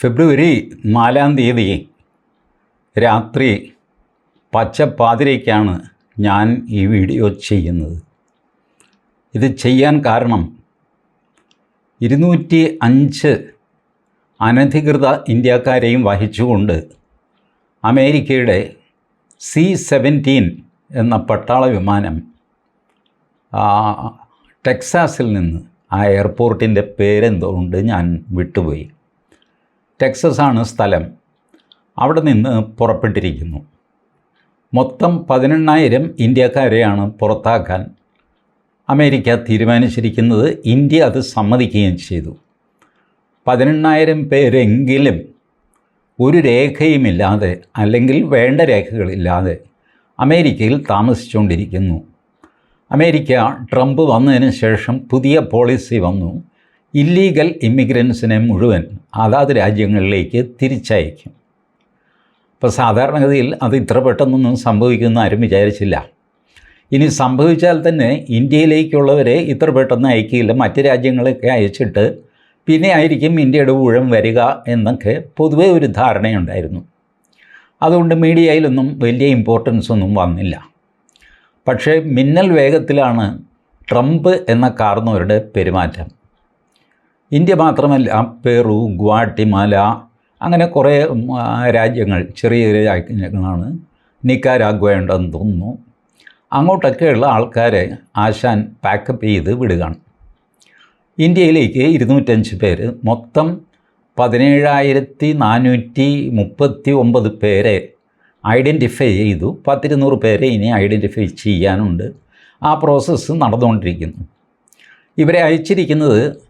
ഫെബ്രുവരി നാലാം തീയതി രാത്രി പച്ചപ്പാതിരയ്ക്കാണ് ഞാൻ ഈ വീഡിയോ ചെയ്യുന്നത്. ഇത് ചെയ്യാൻ കാരണം ഇരുന്നൂറ്റി അഞ്ച് അനധികൃത ഇന്ത്യക്കാരെയും വഹിച്ചുകൊണ്ട് അമേരിക്കയുടെ സി സെവന്റീൻ എന്ന പട്ടാള വിമാനം ടെക്സാസിൽ നിന്ന് ആ എയർപോർട്ടിന്റെ ഉണ്ട് ഞാൻ വിട്ടുപോയി. ടെക്സസ് ആണ് സ്ഥലം. അവിടെ നിന്ന് പുറപ്പെട്ടിരിക്കുന്നു. മൊത്തം പതിനെണ്ണായിരം ഇന്ത്യക്കാരെയാണ് പുറത്താക്കാൻ അമേരിക്ക തീരുമാനിച്ചിരിക്കുന്നത്. ഇന്ത്യ അത് സമ്മതിക്കുകയും ചെയ്തു. പതിനെണ്ണായിരം പേരെങ്കിലും ഒരു രേഖയുമില്ലാതെ അല്ലെങ്കിൽ വേണ്ട രേഖകളില്ലാതെ അമേരിക്കയിൽ താമസിച്ചുകൊണ്ടിരിക്കുന്നു. അമേരിക്ക ട്രംപ് വന്നതിന് ശേഷം പുതിയ പോളിസി വന്നു. ഇല്ലീഗൽ ഇമിഗ്രൻസിനെ മുഴുവൻ അതാത് രാജ്യങ്ങളിലേക്ക് തിരിച്ചയക്കും. അപ്പോൾ സാധാരണഗതിയിൽ അത് ഇത്ര പെട്ടെന്നൊന്നും സംഭവിക്കുമെന്ന് ആരും വിചാരിച്ചില്ല. ഇനി സംഭവിച്ചാൽ തന്നെ ഇന്ത്യയിലേക്കുള്ളവരെ ഇത്ര പെട്ടെന്ന് അയക്കില്ല. മറ്റ് രാജ്യങ്ങളൊക്കെ അയച്ചിട്ട് പിന്നെ ആയിരിക്കും ഇന്ത്യയുടെ ഊഴം വരിക എന്നൊക്കെ പൊതുവേ ഒരു ധാരണയുണ്ടായിരുന്നു. അതുകൊണ്ട് മീഡിയയിലൊന്നും വലിയ ഇമ്പോർട്ടൻസ് ഒന്നും വന്നില്ല. പക്ഷേ മിന്നൽ വേഗത്തിലാണ് ട്രംപ് എന്ന കാർന്നവരുടെ പെരുമാറ്റം. ഇന്ത്യ മാത്രമല്ല പെറു ഗ്വാട്ടിമാല അങ്ങനെ കുറേ രാജ്യങ്ങൾ ചെറിയ ചെറിയ രാജ്യങ്ങളാണ് നിക്കാരാഗ്വയുണ്ടെന്ന് തോന്നുന്നു. അങ്ങോട്ടൊക്കെയുള്ള ആൾക്കാരെ ആശാൻ പാക്കപ്പ് ചെയ്ത് വിടുകയാണ്. ഇന്ത്യയിലേക്ക് ഇരുന്നൂറ്റഞ്ച് പേര് മൊത്തം പതിനേഴായിരത്തി നാനൂറ്റി മുപ്പത്തി ഒമ്പത് പേരെ ഐഡന്റിഫൈ ചെയ്തു. പത്തിരുന്നൂറ് പേരെ ഇനി ഐഡന്റിഫൈ ചെയ്യാനുണ്ട്. ആ പ്രോസസ്സ് നടന്നുകൊണ്ടിരിക്കുന്നു. ഇവരെ അയച്ചിരിക്കുന്നത്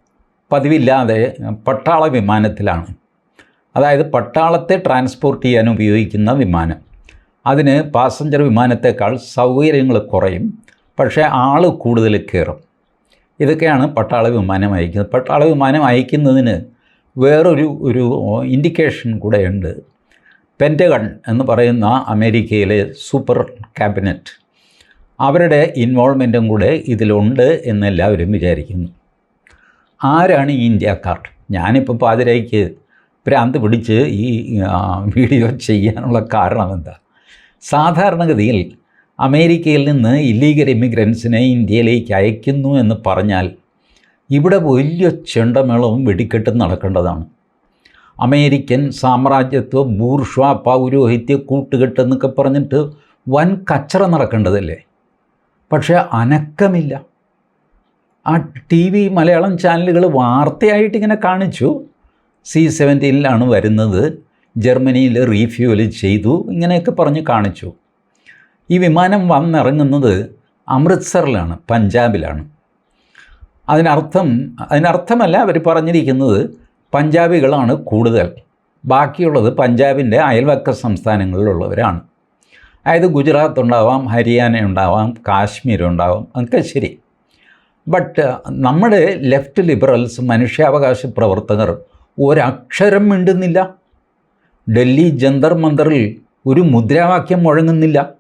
പതിവില്ലാതെ പട്ടാള വിമാനത്തിലാണ്. അതായത് പട്ടാളത്തെ ട്രാൻസ്പോർട്ട് ചെയ്യാൻ ഉപയോഗിക്കുന്ന വിമാനം. അതിന് പാസഞ്ചർ വിമാനത്തേക്കാൾ സൗകര്യങ്ങൾ കുറയും. പക്ഷേ ആൾ കൂടുതൽ കയറും. ഇതൊക്കെയാണ് പട്ടാള വിമാനം അയക്കുന്നത്. പട്ടാള വിമാനം അയക്കുന്നതിന് വേറൊരു ഒരു ഇൻഡിക്കേഷൻ കൂടെയുണ്ട്. പെന്റഗൺ എന്ന് പറയുന്ന അമേരിക്കയിലെ സൂപ്പർ ക്യാബിനറ്റ് അവരുടെ ഇൻവോൾവ്മെന്റും കൂടെ ഇതിലുണ്ട് എന്നെല്ലാവരും വിചാരിക്കുന്നു. ആരാണ് ഈ ഇന്ത്യക്കാർ? ഞാനിപ്പോൾ പാതിരയ്ക്ക് ഭ്രാന്ത് പിടിച്ച് ഈ വീഡിയോ ചെയ്യാനുള്ള കാരണം എന്താ സാധാരണഗതിയിൽ അമേരിക്കയിൽ നിന്ന് ഇല്ലീഗൽ ഇമിഗ്രൻസിനെ ഇന്ത്യയിലേക്ക് അയക്കുന്നു എന്ന് പറഞ്ഞാൽ ഇവിടെ വലിയ ചെണ്ടമേളവും വെടിക്കെട്ടും നടക്കേണ്ടതാണ്. അമേരിക്കൻ സാമ്രാജ്യത്വ ബൂർഷ്വ പൗരോഹിത്യ കൂട്ടുകെട്ട് എന്നൊക്കെ പറഞ്ഞിട്ട് വൻ കച്ചറ നടക്കേണ്ടതല്ലേ? പക്ഷേ അനക്കമില്ല. ആ ടി വി മലയാളം ചാനലുകൾ വാർത്തയായിട്ട് ഇങ്ങനെ കാണിച്ചു. സി സെവന്റീനിലാണ് വരുന്നത്. ജർമ്മനിയിൽ റീഫ്യൂവൽ ചെയ്തു. ഇങ്ങനെയൊക്കെ പറഞ്ഞ് കാണിച്ചു. ഈ വിമാനം വന്നിറങ്ങുന്നത് അമൃത്സറിലാണ് പഞ്ചാബിലാണ്. അതിനർത്ഥം അതിനർത്ഥമല്ല അവർ പറഞ്ഞിരിക്കുന്നത് പഞ്ചാബികളാണ് കൂടുതൽ. ബാക്കിയുള്ളത് പഞ്ചാബിന്റെ അയൽവക്ക സംസ്ഥാനങ്ങളിലുള്ളവരാണ്. അതായത് ഗുജറാത്ത് ഉണ്ടാവാം ഹരിയാന ഉണ്ടാവാം കാശ്മീർ ഉണ്ടാവാം ഒക്കെ ശരി. ബട്ട് നമ്മുടെ ലെഫ്റ്റ് ലിബറൽസ് മനുഷ്യാവകാശ പ്രവർത്തകർ ഒരക്ഷരം മിണ്ടുന്നില്ല. ഡൽഹി ജന്തർ മന്ദറിൽ ഒരു മുദ്രാവാക്യം മുഴങ്ങുന്നില്ല.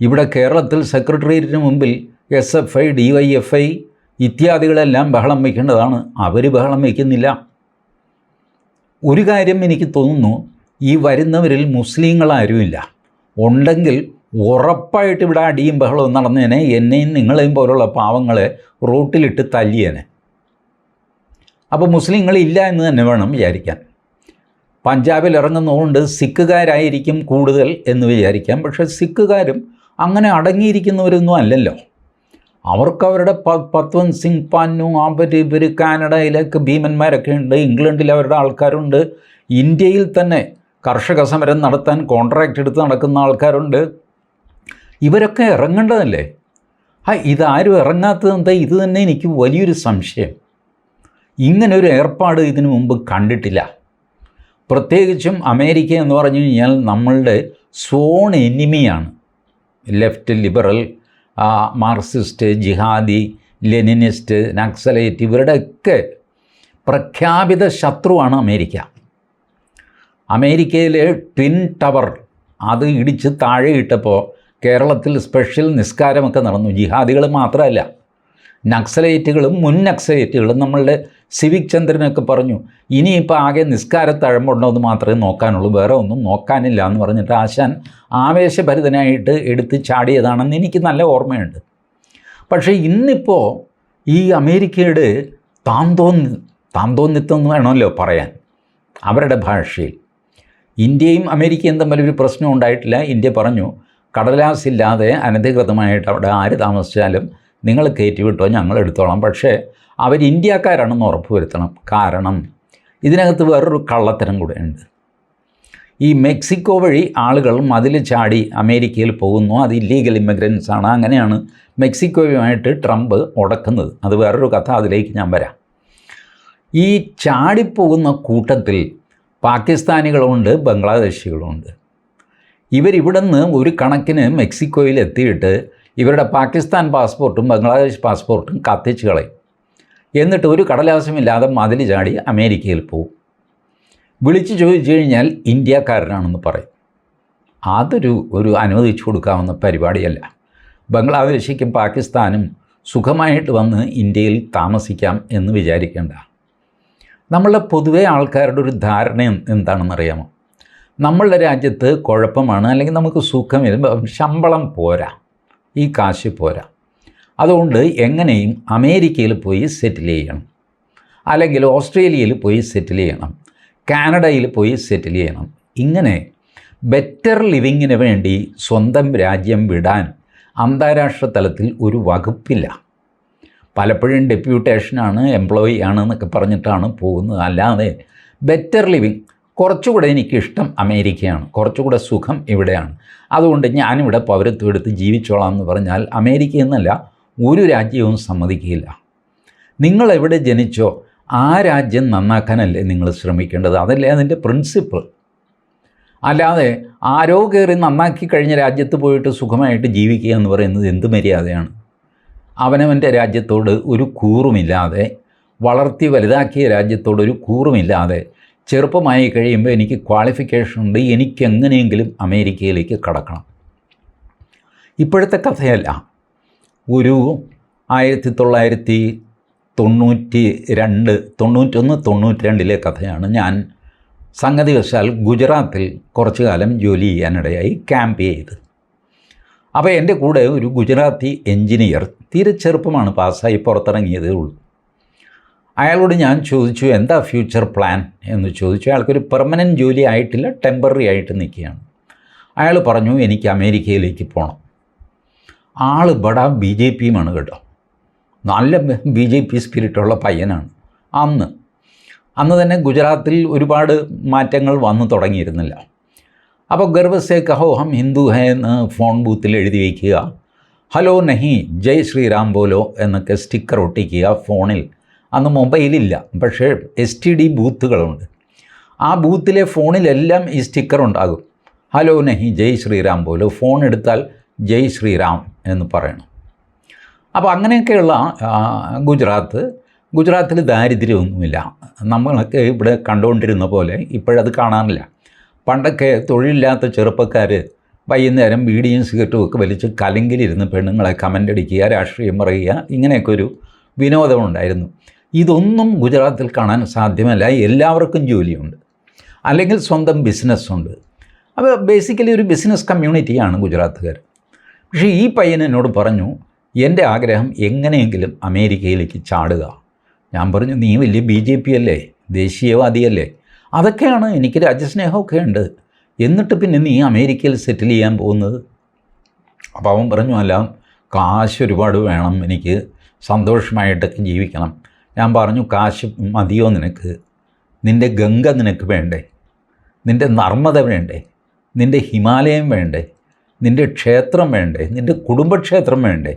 ഇവിടെ കേരളത്തിൽ സെക്രട്ടേറിയറ്റിന് മുമ്പിൽ S F I D Y F I ഇത്യാദികളെല്ലാം ബഹളം വയ്ക്കേണ്ടതാണ്. അവർ ബഹളം വയ്ക്കുന്നില്ല. ഒരു കാര്യം എനിക്ക് തോന്നുന്നു ഈ വരുന്നവരിൽ മുസ്ലിങ്ങളാരുമില്ല ഉണ്ടെങ്കിൽ ഉറപ്പായിട്ട് ഇവിടെ അടിയും ബഹളവും നടന്നേനെ എന്നെയും നിങ്ങളെയും പോലുള്ള പാവങ്ങളെ റോട്ടിലിട്ട് തല്ലിയേനെ. അപ്പോൾ മുസ്ലിങ്ങൾ ഇല്ല എന്ന് തന്നെ വേണം വിചാരിക്കാൻ. പഞ്ചാബിൽ ഇറങ്ങുന്നതുകൊണ്ട് സിഖുകാരായിരിക്കും കൂടുതൽ എന്ന് വിചാരിക്കാം. പക്ഷേ സിഖുകാരും അങ്ങനെ അടങ്ങിയിരിക്കുന്നവരൊന്നും അല്ലല്ലോ. അവർക്ക് അവരുടെ പ പത്വന്ത് സിംഗ് പാന്നു അവർ ഇവർ കാനഡയിലേക്ക് ഭീമന്മാരൊക്കെ ഉണ്ട്. ഇംഗ്ലണ്ടിൽ അവരുടെ ആൾക്കാരുണ്ട്. ഇന്ത്യയിൽ തന്നെ കർഷക സമരം നടത്താൻ കോൺട്രാക്റ്റ് എടുത്ത് നടക്കുന്ന ആൾക്കാരുണ്ട്. ഇവരൊക്കെ ഇറങ്ങേണ്ടതല്ലേ? ആ ഇതാരും ഇറങ്ങാത്തത് എന്താ? ഇത് തന്നെ എനിക്ക് വലിയൊരു സംശയം. ഇങ്ങനൊരു ഏർപ്പാട് ഇതിനു മുമ്പ് കണ്ടിട്ടില്ല. പ്രത്യേകിച്ചും അമേരിക്ക എന്ന് പറഞ്ഞു കഴിഞ്ഞാൽ നമ്മളുടെ zone എനിമിയാണ്. Left liberal Marxist jihadi Leninist Naxalite ഇവരുടെയൊക്കെ പ്രഖ്യാപിത ശത്രുവാണ് അമേരിക്ക. അമേരിക്കയിലെ ട്വിൻ ടവർ അത് ഇടിച്ച് താഴെ ഇട്ടപ്പോൾ കേരളത്തിൽ സ്പെഷ്യൽ നിസ്കാരമൊക്കെ നടന്നു. ജിഹാദികൾ മാത്രമല്ല നക്സലേറ്റുകളും മുൻ നക്സലേറ്റുകളും നമ്മളുടെ സിവിക് ചന്ദ്രനൊക്കെ പറഞ്ഞു ഇനിയിപ്പോൾ ആകെ നിസ്കാരത്തഴമ്പുണ്ടോ എന്ന് മാത്രമേ നോക്കാനുള്ളൂ. വേറെ ഒന്നും നോക്കാനില്ല എന്ന് പറഞ്ഞിട്ട് ആശാൻ ആവേശഭരിതനായിട്ട് എടുത്ത് ചാടിയതാണെന്ന് എനിക്ക് നല്ല ഓർമ്മയുണ്ട്. പക്ഷേ ഇന്നിപ്പോൾ ഈ അമേരിക്കയുടെ താന്തോന്നി താന്തോന്നിത്വം എന്ന് വേണമല്ലോ പറയാൻ അവരുടെ ഭാഷയിൽ. ഇന്ത്യയും അമേരിക്കയും തമ്മിലൊരു പ്രശ്നം ഉണ്ടായിട്ടില്ല. ഇന്ത്യ പറഞ്ഞു കടലാസില്ലാതെ അനധികൃതമായിട്ട് അവിടെ ആര് താമസിച്ചാലും നിങ്ങൾ കയറ്റിവിട്ടോ ഞങ്ങൾ എടുത്തോളാം. പക്ഷേ അവർ ഇന്ത്യക്കാരാണെന്ന് ഉറപ്പുവരുത്തണം. കാരണം ഇതിനകത്ത് വേറൊരു കള്ളത്തരം കൂടെ ഉണ്ട്. ഈ മെക്സിക്കോ വഴി ആളുകൾ മതിൽ ചാടി അമേരിക്കയിൽ പോകുന്നു. അത് ഇല്ലീഗൽ ഇമിഗ്രൻസ് ആണ്. അങ്ങനെയാണ് മെക്സിക്കോയുമായിട്ട് ട്രംപ് ഉടക്കുന്നത് അത് വേറൊരു കഥ അതിലേക്ക് ഞാൻ വരാം. ഈ ചാടിപ്പോകുന്ന കൂട്ടത്തിൽ പാകിസ്ഥാനികളുമുണ്ട് ബംഗ്ലാദേശികളുണ്ട് ഇവരിവിടുന്ന് ഒരു കണക്കിന് മെക്സിക്കോയിൽ എത്തിയിട്ട് ഇവരുടെ പാകിസ്ഥാൻ പാസ്പോർട്ടും ബംഗ്ലാദേശ് പാസ്പോർട്ടും കത്തിച്ച് കളയും. എന്നിട്ട് ഒരു കടലാസമില്ലാതെ മതിൽ ചാടി അമേരിക്കയിൽ പോവും. വിളിച്ചു ചോദിച്ചു കഴിഞ്ഞാൽ ഇന്ത്യക്കാരനാണെന്ന് പറയും. അതൊരു ഒരു അനുവദിച്ചു കൊടുക്കാവുന്ന പരിപാടിയല്ല. ബംഗ്ലാദേശിക്കും പാകിസ്ഥാനും സുഖമായിട്ട് വന്ന് ഇന്ത്യയിൽ താമസിക്കാം എന്ന് വിചാരിക്കേണ്ട. നമ്മളുടെ പൊതുവേ ആൾക്കാരുടെ ഒരു ധാരണ എന്താണെന്നറിയാമോ? നമ്മളുടെ രാജ്യത്ത് കുഴപ്പമാണ് അല്ലെങ്കിൽ നമുക്ക് സുഖം ശമ്പളം പോരാ. ഈ കാശ് പോരാ. അതുകൊണ്ട് എങ്ങനെയും അമേരിക്കയിൽ പോയി സെറ്റിൽ ചെയ്യണം. അല്ലെങ്കിൽ ഓസ്ട്രേലിയയിൽ പോയി സെറ്റിൽ ചെയ്യണം. കാനഡയിൽ പോയി സെറ്റിൽ ചെയ്യണം. ഇങ്ങനെ ബെറ്റർ ലിവിങ്ങിന് വേണ്ടി സ്വന്തം രാജ്യം വിടാൻ അന്താരാഷ്ട്ര തലത്തിൽ ഒരു വകുപ്പില്ല. പലപ്പോഴും ഡെപ്യൂട്ടേഷനാണ് എംപ്ലോയി ആണ് എന്നൊക്കെ പറഞ്ഞിട്ടാണ് പോകുന്നത്. അല്ലാതെ ബെറ്റർ ലിവിങ് കുറച്ചുകൂടെ എനിക്കിഷ്ടം അമേരിക്കയാണ്. കുറച്ചുകൂടെ സുഖം ഇവിടെയാണ്. അതുകൊണ്ട് ഞാനിവിടെ പൗരത്വം എടുത്ത് ജീവിച്ചോളാം എന്ന് പറഞ്ഞാൽ അമേരിക്ക എന്നല്ല ഒരു രാജ്യവും സമ്മതിക്കില്ല. നിങ്ങൾ എവിടെ ജനിച്ചോ ആ രാജ്യം നന്നാക്കാനല്ലേ നിങ്ങൾ ശ്രമിക്കേണ്ടത്. അതല്ലേ അതിന്റെ പ്രിൻസിപ്പിൾ അല്ലാതെ ആരോ കയറി നന്നാക്കി കഴിഞ്ഞ രാജ്യത്ത് പോയിട്ട് സുഖമായിട്ട് ജീവിക്കുക എന്ന് പറയുന്നത് എന്ത് മര്യാദയാണ്? അവനവന്റെ രാജ്യത്തോട് ഒരു കൂറുമില്ലാതെ വളർത്തി വലുതാക്കിയ രാജ്യത്തോട് ഒരു കൂറുമില്ലാതെ ചെറുപ്പമായി കഴിയുമ്പോൾ എനിക്ക് ക്വാളിഫിക്കേഷൻ ഉണ്ട്. എനിക്ക് എങ്ങനെയെങ്കിലും അമേരിക്കയിലേക്ക് കടക്കണം. ഇപ്പോഴത്തെ കഥയല്ല. ഒരു ആയിരത്തി തൊള്ളായിരത്തി തൊണ്ണൂറ്റി രണ്ട് തൊണ്ണൂറ്റൊന്ന് തൊണ്ണൂറ്റി രണ്ടിലെ കഥയാണ് ഞാൻ സംഗതി വശാൽ ഗുജറാത്തിൽ കുറച്ചു കാലം ജോലി ചെയ്യാനിടയായി ക്യാമ്പ് ചെയ്ത്. അപ്പോൾ എന്റെ കൂടെ ഒരു ഗുജറാത്തി എൻജിനീയർ തീരെ ചെറുപ്പമാണ് പാസ്സായി പുറത്തിറങ്ങിയതേ ഉള്ളൂ. അയാളോട് ഞാൻ ചോദിച്ചു എന്താ ഫ്യൂച്ചർ പ്ലാൻ എന്ന് ചോദിച്ചു. അയാൾക്കൊരു പെർമനന്റ് ജോലി ആയിട്ടില്ല ടെമ്പററി ആയിട്ട് നിൽക്കുകയാണ്. അയാൾ പറഞ്ഞു എനിക്ക് അമേരിക്കയിലേക്ക് പോകണം ആൾ ബടാ ബി ജെ പിയുമാണ് കേട്ടോ. നല്ല ബി ജെ പി സ്പിരിറ്റുള്ള പയ്യനാണ്. അന്ന് അന്ന് തന്നെ ഗുജറാത്തിൽ ഒരുപാട് മാറ്റങ്ങൾ വന്നു തുടങ്ങിയിരുന്നില്ല. അപ്പോൾ ഗർവസെ കഹോ ഹം ഹിന്ദു ഹേ എന്ന് ഫോൺ ബൂത്തിൽ എഴുതി വയ്ക്കുക ഹലോ നഹി ജയ് ശ്രീറാം ബോലോ എന്നൊക്കെ സ്റ്റിക്കർ ഒട്ടിക്കുക ഫോണിൽ അന്ന് മൊബൈലില്ല. പക്ഷേ എസ് ടി ഡി ബൂത്തുകളുണ്ട്. ആ ബൂത്തിലെ ഫോണിലെല്ലാം ഈ സ്റ്റിക്കർ ഉണ്ടാകും ഹലോ നഹി ജയ് ശ്രീറാം പോലെ ഫോൺ എടുത്താൽ ജയ് ശ്രീറാം എന്ന് പറയണം. അപ്പോൾ അങ്ങനെയൊക്കെയുള്ള ഗുജറാത്ത് ഗുജറാത്തിൽ ദാരിദ്ര്യമൊന്നുമില്ല. നമ്മളൊക്കെ ഇവിടെ കണ്ടുകൊണ്ടിരുന്ന പോലെ ഇപ്പോഴത് കാണാനില്ല പണ്ടൊക്കെ തൊഴിലില്ലാത്ത ചെറുപ്പക്കാർ വൈകുന്നേരം ബീഡിയും സിഗരറ്റും ഒക്കെ വലിച്ച് കലങ്കിലിരുന്ന് പെണ്ണുങ്ങളെ കമന്റ് അടിക്കുക രാഷ്ട്രീയം പറയുക ഇങ്ങനെയൊക്കെ ഒരു വിനോദമുണ്ടായിരുന്നു. ഇതൊന്നും ഗുജറാത്തിൽ കാണാൻ സാധ്യമല്ല. എല്ലാവർക്കും ജോലിയുണ്ട്. അല്ലെങ്കിൽ സ്വന്തം ബിസിനസ്സുണ്ട്. അപ്പോൾ ബേസിക്കലി ഒരു ബിസിനസ് കമ്മ്യൂണിറ്റിയാണ് ഗുജറാത്തുകാർ. പക്ഷേ ഈ പയ്യൻ എന്നോട് പറഞ്ഞു എന്റെ ആഗ്രഹം എങ്ങനെയെങ്കിലും അമേരിക്കയിലേക്ക് ചാടുക. ഞാൻ പറഞ്ഞു നീ വലിയ ബി ജെ പി അല്ലേ? ദേശീയവാദിയല്ലേ? അതൊക്കെയാണ് എനിക്ക് രാജ്യസ്നേഹമൊക്കെ ഉണ്ട്. എന്നിട്ട് പിന്നെ നീ അമേരിക്കയിൽ സെറ്റിൽ ചെയ്യാൻ പോകുന്നത്? അപ്പോൾ അവൻ പറഞ്ഞു അല്ല കാശ് ഒരുപാട് വേണം. എനിക്ക് സന്തോഷമായിട്ടൊക്കെ ജീവിക്കണം. ഞാൻ പറഞ്ഞു കാശ് മതിയോ നിനക്ക്? നിന്റെ ഗംഗ നിനക്ക് വേണ്ടേ? നിന്റെ നർമ്മദ വേണ്ടേ? നിന്റെ ഹിമാലയം വേണ്ടേ? നിന്റെ ക്ഷേത്രം വേണ്ടേ? നിന്റെ കുടുംബക്ഷേത്രം വേണ്ടേ?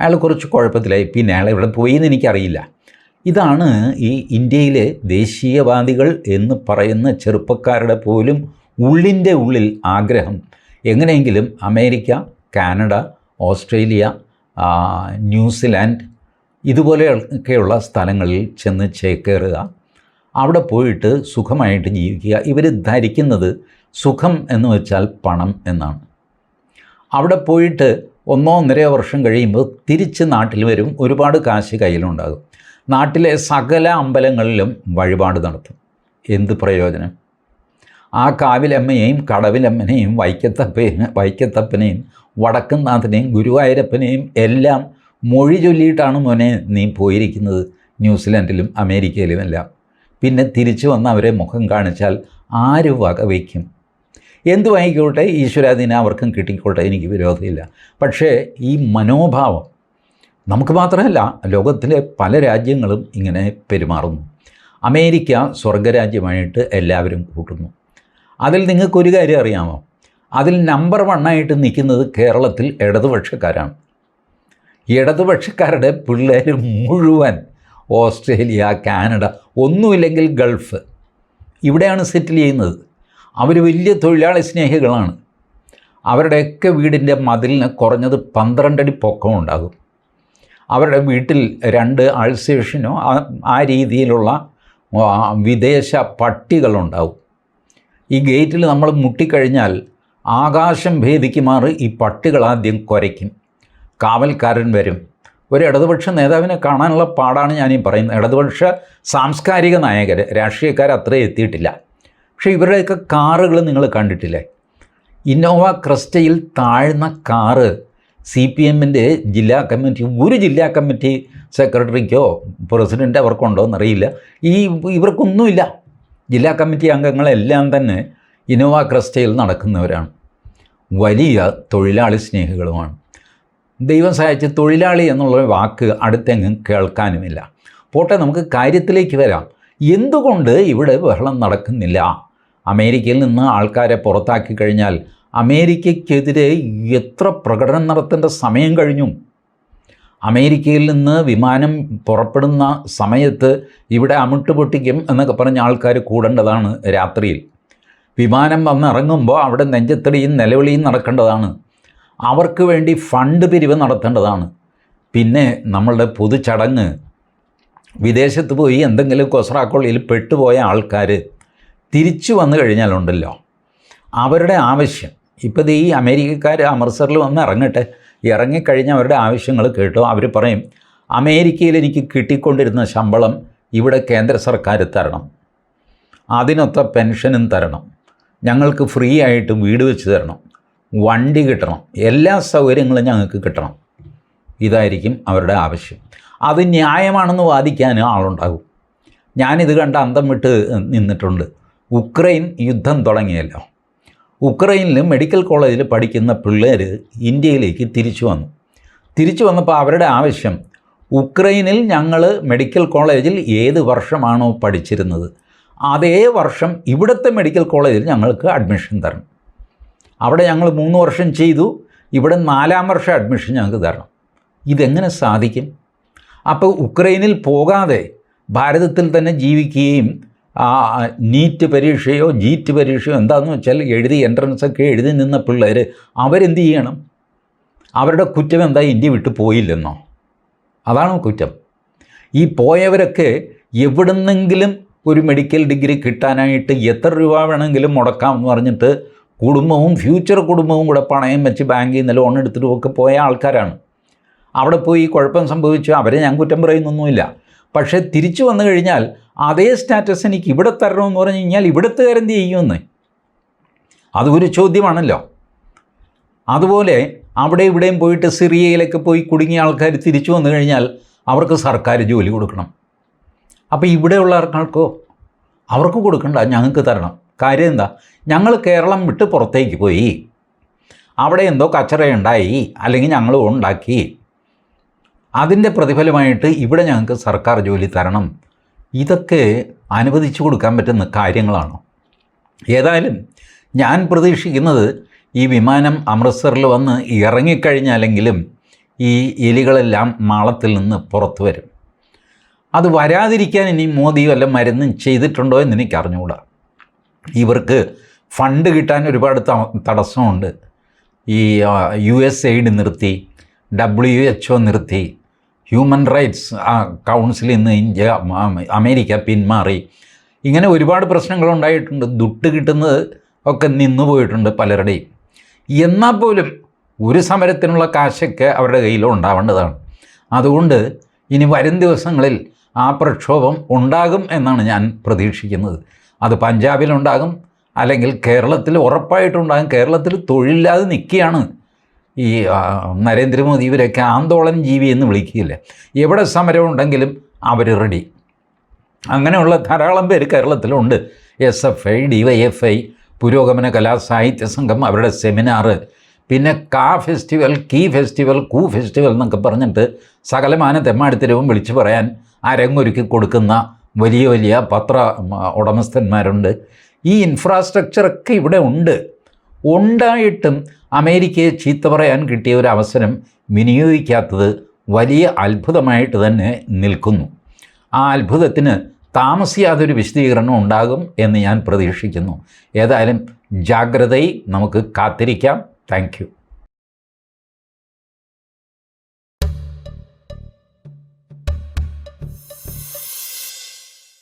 അയാൾ കുറച്ച് കുഴപ്പത്തിലായി. പിന്നെ അയാൾ ഇവിടെ പോയി എന്ന് എനിക്കറിയില്ല. ഇതാണ് ഈ ഇന്ത്യയിലെ ദേശീയവാദികൾ എന്ന് പറയുന്ന ചെറുപ്പക്കാരുടെ പോലും ഉള്ളിന്റെ ഉള്ളിൽ ആഗ്രഹം. എങ്ങനെയെങ്കിലും America Canada Australia New Zealand ഇതുപോലെയൊക്കെയുള്ള സ്ഥലങ്ങളിൽ ചെന്ന് ചേക്കേറുക. അവിടെ പോയിട്ട് സുഖമായിട്ട് ജീവിക്കുക. ഇവർ ധരിക്കുന്നത് സുഖം എന്ന് വെച്ചാൽ പണം എന്നാണ്. അവിടെ പോയിട്ട് ഒന്നോ ഒന്നര വർഷം കഴിയുമ്പോൾ തിരിച്ച് നാട്ടിൽ വരും. ഒരുപാട് കാശ് കയ്യിലുണ്ടാകും. നാട്ടിലെ സകല അമ്പലങ്ങളിലും വഴിപാട് നടത്തും. എന്ത് പ്രയോജനം? ആ കാവിലമ്മയെയും കടവിലമ്മനെയും വൈക്കത്തപ്പയും വൈക്കത്തപ്പനെയും വടക്കുംനാഥനെയും ഗുരുവായൂരപ്പനെയും എല്ലാം മൊഴി ചൊല്ലിയിട്ടാണ് മോനെ നീ പോയിരിക്കുന്നത് ന്യൂസിലൻഡിലും അമേരിക്കയിലും എല്ലാം പിന്നെ തിരിച്ചു വന്ന് അവരെ മുഖം കാണിച്ചാൽ ആര് വകവയ്ക്കും എന്തു വാങ്ങിക്കോട്ടെ? ഈശ്വരാധീനം അവർക്കും കിട്ടിക്കോട്ടെ? എനിക്ക് വിരോധമില്ല. പക്ഷേ ഈ മനോഭാവം നമുക്ക് മാത്രമല്ല ലോകത്തിലെ പല രാജ്യങ്ങളും ഇങ്ങനെ പെരുമാറുന്നു. അമേരിക്ക സ്വർഗരാജ്യമായിട്ട് എല്ലാവരും കൂട്ടുന്നു. അതിൽ നിങ്ങൾക്കൊരു കാര്യം അറിയാമോ? അതിൽ നമ്പർ വണ്ണായിട്ട് നിൽക്കുന്നത് കേരളത്തിൽ ഇടതുപക്ഷക്കാരാണ്. ഇടതുപക്ഷക്കാരുടെ പിള്ളേർ മുഴുവൻ ഓസ്ട്രേലിയ കാനഡ ഒന്നുമില്ലെങ്കിൽ ഗൾഫ്. ഇവിടെയാണ് സെറ്റിൽ ചെയ്യുന്നത്. അവർ വലിയ തൊഴിലാളി സ്നേഹികളാണ്. അവരുടെയൊക്കെ വീടിന്റെ മതിലിന് കുറഞ്ഞത് പന്ത്രണ്ടടി പൊക്കം ഉണ്ടാകും. അവരുടെ വീട്ടിൽ രണ്ട് അൾസേഷനോ ആ- രീതിയിലുള്ള വിദേശ പട്ടികളുണ്ടാവും. ഈ ഗേറ്റിൽ നമ്മൾ മുട്ടിക്കഴിഞ്ഞാൽ ആകാശം ഭേദിക്കുമാറ് ഈ പട്ടികൾ ആദ്യം കുരയ്ക്കും. കാവൽക്കാരൻ വരും. ഒരു ഇടതുപക്ഷ നേതാവിനെ കാണാനുള്ള പാടാണ് ഞാനീ പറയുന്നത്. ഇടതുപക്ഷ സാംസ്കാരിക നായകർ രാഷ്ട്രീയക്കാർ അത്രയും എത്തിയിട്ടില്ല. പക്ഷേ ഇവരുടെയൊക്കെ കാറുകൾ നിങ്ങൾ കണ്ടിട്ടില്ലേ? ഇന്നോവ ക്രിസ്റ്റയിൽ താഴ്ന്ന കാറ് സി പി എമ്മിന്റെ ജില്ലാ കമ്മിറ്റി ഒരു ജില്ലാ കമ്മിറ്റി സെക്രട്ടറിക്കോ പ്രസിഡന്റ് അവർക്കുണ്ടോ എന്നറിയില്ല. ഈ ഇവർക്കൊന്നുമില്ല. ജില്ലാ കമ്മിറ്റി അംഗങ്ങളെല്ലാം തന്നെ ഇന്നോവ ക്രിസ്റ്റയിൽ നടക്കുന്നവരാണ്. വലിയ തൊഴിലാളി സ്നേഹികളുമാണ്. ദൈവം സഹായിച്ച് തൊഴിലാളി എന്നുള്ള വാക്ക് അടുത്തെങ്ങും കേൾക്കാനുമില്ല. പോട്ടെ നമുക്ക് കാര്യത്തിലേക്ക് വരാം. എന്തുകൊണ്ട് ഇവിടെ ബഹളം നടക്കുന്നില്ല? അമേരിക്കയിൽ നിന്ന് ആൾക്കാരെ പുറത്താക്കി കഴിഞ്ഞാൽ അമേരിക്കയ്ക്കെതിരെ എത്ര പ്രകടനം നടത്തേണ്ട സമയം കഴിഞ്ഞു? അമേരിക്കയിൽ നിന്ന് വിമാനം പുറപ്പെടുന്ന സമയത്ത് ഇവിടെ അമിട്ട് പൊട്ടിക്കും എന്നൊക്കെ പറഞ്ഞ ആൾക്കാർ കൂടേണ്ടതാണ് രാത്രിയിൽ. വിമാനം വന്നിറങ്ങുമ്പോൾ അവിടെ നെഞ്ചത്തടിയും നിലവിളിയും നടക്കേണ്ടതാണ്. അവർക്ക് വേണ്ടി ഫണ്ട് പിരിവ് നടത്തേണ്ടതാണ്. പിന്നെ നമ്മളുടെ പൊതുചടങ്ങ്. വിദേശത്ത് പോയി എന്തെങ്കിലും കൊസറാക്കൊള്ളിയിൽ പെട്ടുപോയ ആൾക്കാർ തിരിച്ചു വന്നു കഴിഞ്ഞാലുണ്ടല്ലോ അവരുടെ ആവശ്യം. ഇപ്പോൾ ഈ അമേരിക്കക്കാർ അമൃത്സറിൽ വന്ന് ഇറങ്ങട്ടെ. ഇറങ്ങിക്കഴിഞ്ഞ് അവരുടെ ആവശ്യങ്ങൾ കേട്ടോ. അവർ പറയും അമേരിക്കയിൽ എനിക്ക് കിട്ടിക്കൊണ്ടിരുന്ന ശമ്പളം ഇവിടെ കേന്ദ്ര സർക്കാർ തരണം. അതിനൊത്ത പെൻഷനും തരണം. ഞങ്ങൾക്ക് ഫ്രീ ആയിട്ട് വീട് വെച്ച് തരണം. വണ്ടി കിട്ടണം. എല്ലാ സൗകര്യങ്ങളും ഞങ്ങൾക്ക് കിട്ടണം. ഇതായിരിക്കും അവരുടെ ആവശ്യം. അത് ന്യായമാണെന്ന് വാദിക്കാൻ ആളുണ്ടാകും. ഞാനിത് കണ്ട് അന്തം വിട്ട് നിന്നിട്ടുണ്ട്. ഉക്രൈൻ യുദ്ധം തുടങ്ങിയല്ലോ. ഉക്രൈനിൽ മെഡിക്കൽ കോളേജിൽ പഠിക്കുന്ന പിള്ളേർ ഇന്ത്യയിലേക്ക് തിരിച്ചു വന്നു. തിരിച്ചു വന്നപ്പോൾ അവരുടെ ആവശ്യം ഉക്രൈനിൽ ഞങ്ങൾ മെഡിക്കൽ കോളേജിൽ ഏത് വർഷമാണോ പഠിച്ചിരുന്നത്? അതേ വർഷം ഇവിടുത്തെ മെഡിക്കൽ കോളേജിൽ ഞങ്ങൾക്ക് അഡ്മിഷൻ തരണം. അവിടെ ഞങ്ങൾ മൂന്ന് വർഷം ചെയ്തു. ഇവിടെ നാലാം വർഷം അഡ്മിഷൻ ഞങ്ങൾക്ക് തരണം. ഇതെങ്ങനെ സാധിക്കും? അപ്പോൾ ഉക്രൈനിൽ പോകാതെ ഭാരതത്തിൽ തന്നെ ജീവിക്കുകയും നീറ്റ് പരീക്ഷയോ ജീറ്റ് പരീക്ഷയോ എന്താണെന്ന് വെച്ചാൽ എഴുതി എൻട്രൻസൊക്കെ എഴുതി നിന്ന പിള്ളേർ അവരെന്ത് ചെയ്യണം? അവരുടെ കുറ്റം എന്താ ഇന്ത്യ വിട്ടു പോയില്ലെന്നോ? അതാണ് കുറ്റം. ഈ പോയവരൊക്കെ എവിടുന്നെങ്കിലും ഒരു മെഡിക്കൽ ഡിഗ്രി കിട്ടാനായിട്ട് എത്ര രൂപ വേണമെങ്കിലും മുടക്കാം എന്ന് പറഞ്ഞിട്ട് കുടുംബവും ഫ്യൂച്ചർ കുടുംബവും കൂടെ പണയം വെച്ച് ബാങ്കിൽ നിന്ന് ലോൺ എടുത്തിട്ടും ഒക്കെ പോയ ആൾക്കാരാണ്. അവിടെ പോയി കുഴപ്പം സംഭവിച്ചു. അവരെ ഞാൻ കുറ്റം പറയുന്നൊന്നുമില്ല. പക്ഷേ തിരിച്ചു വന്നു കഴിഞ്ഞാൽ അതേ സ്റ്റാറ്റസ് എനിക്ക് ഇവിടെ തരണമെന്ന് പറഞ്ഞു കഴിഞ്ഞാൽ ഇവിടുത്തുകാരെന്ത് ചെയ്യുമെന്ന്? അതൊരു ചോദ്യമാണല്ലോ. അതുപോലെ അവിടെ ഇവിടെയും പോയിട്ട് സിറിയയിലൊക്കെ പോയി കുടുങ്ങിയ ആൾക്കാർ തിരിച്ചു വന്നു കഴിഞ്ഞാൽ അവർക്ക് സർക്കാർ ജോലി കൊടുക്കണം. അപ്പോൾ ഇവിടെയുള്ള ആൾക്കാർക്കോ അവർക്ക് കൊടുക്കണ്ട ഞങ്ങൾക്ക് തരണം. കാര്യം എന്താ? ഞങ്ങൾ കേരളം വിട്ട് പുറത്തേക്ക് പോയി. അവിടെ എന്തോ കച്ചറയുണ്ടായി അല്ലെങ്കിൽ ഞങ്ങൾ ഉണ്ടാക്കി. അതിന്റെ പ്രതിഫലമായിട്ട് ഇവിടെ ഞങ്ങൾക്ക് സർക്കാർ ജോലി തരണം. ഇതൊക്കെ അനുവദിച്ചു കൊടുക്കാൻ പറ്റുന്ന കാര്യങ്ങളാണോ? ഏതായാലും ഞാൻ പ്രതീക്ഷിക്കുന്നത് ഈ വിമാനം അമൃത്സറിൽ വന്ന് ഇറങ്ങിക്കഴിഞ്ഞാലെങ്കിലും ഈ എലികളെല്ലാം മാളത്തിൽ നിന്ന് പുറത്തു വരും. അത് വരാതിരിക്കാൻ ഇനി മോദി വല്ല മരുന്നും ചെയ്തിട്ടുണ്ടോ എന്ന് എനിക്ക് അറിഞ്ഞുകൂടാ ഇവർക്ക് ഫണ്ട് കിട്ടാൻ ഒരുപാട് തടസ്സമുണ്ട്. ഈ യു എസ് എയ്ഡ് നിർത്തി ഡബ്ല്യു എച്ച് ഒ നിർത്തി ഹ്യൂമൻ റൈറ്റ്സ് കൗൺസിലിൽ നിന്ന് ഇന്ത്യ അമേരിക്ക പിന്മാറി. ഇങ്ങനെ ഒരുപാട് പ്രശ്നങ്ങളുണ്ടായിട്ടുണ്ട് ദുട്ട് കിട്ടുന്നത് ഒക്കെ നിന്നു പോയിട്ടുണ്ട് പലരുടെയും. എന്നാൽ പോലും ഒരു സമരത്തിനുള്ള കാശൊക്കെ അവരുടെ കയ്യിൽ ഉണ്ടാവേണ്ടതാണ്. അതുകൊണ്ട് ഇനി വരും ദിവസങ്ങളിൽ ആ പ്രക്ഷോഭം ഉണ്ടാകും എന്നാണ് ഞാൻ പ്രതീക്ഷിക്കുന്നത്. അത് പഞ്ചാബിലുണ്ടാകും. അല്ലെങ്കിൽ കേരളത്തിൽ ഉറപ്പായിട്ടുണ്ടാകും. കേരളത്തിൽ തൊഴിലില്ലാതെ നിൽക്കുകയാണ് ഈ നരേന്ദ്രമോദി. ഇവരൊക്കെ ആന്തോളൻ ജീവി എന്ന് വിളിക്കില്ല എവിടെ സമരം ഉണ്ടെങ്കിലും അവർ റെഡി അങ്ങനെയുള്ള ധാരാളം പേര് കേരളത്തിലുണ്ട്. S F I D Y F I Purogamana Kala Sahitya Sangham അവരുടെ സെമിനാറ് പിന്നെ കാ ഫെസ്റ്റിവൽ കീ ഫെസ്റ്റിവൽ കൂ ഫെസ്റ്റിവൽ എന്നൊക്കെ പറഞ്ഞിട്ട് സകലമാന തെമ്മാടിത്തരവും വിളിച്ചു പറയാൻ അരങ്ങൊരുക്കി കൊടുക്കുന്ന വലിയ വലിയ പത്ര ഉടമസ്ഥന്മാരുണ്ട്. ഈ ഇൻഫ്രാസ്ട്രക്ചറൊക്കെ ഇവിടെ ഉണ്ട്. ഉണ്ടായിട്ടും അമേരിക്കയെ ചീത്ത പറയാൻ കിട്ടിയ ഒരു അവസരം വിനിയോഗിക്കാത്തത് വലിയ അത്ഭുതമായിട്ട് തന്നെ നിൽക്കുന്നു. ആ അത്ഭുതത്തിന് താമസിയാതൊരു വിശദീകരണം ഉണ്ടാകും എന്ന് ഞാൻ പ്രതീക്ഷിക്കുന്നു. ഏതായാലും ജാഗ്രതയിൽ നമുക്ക് കാത്തിരിക്കാം. താങ്ക്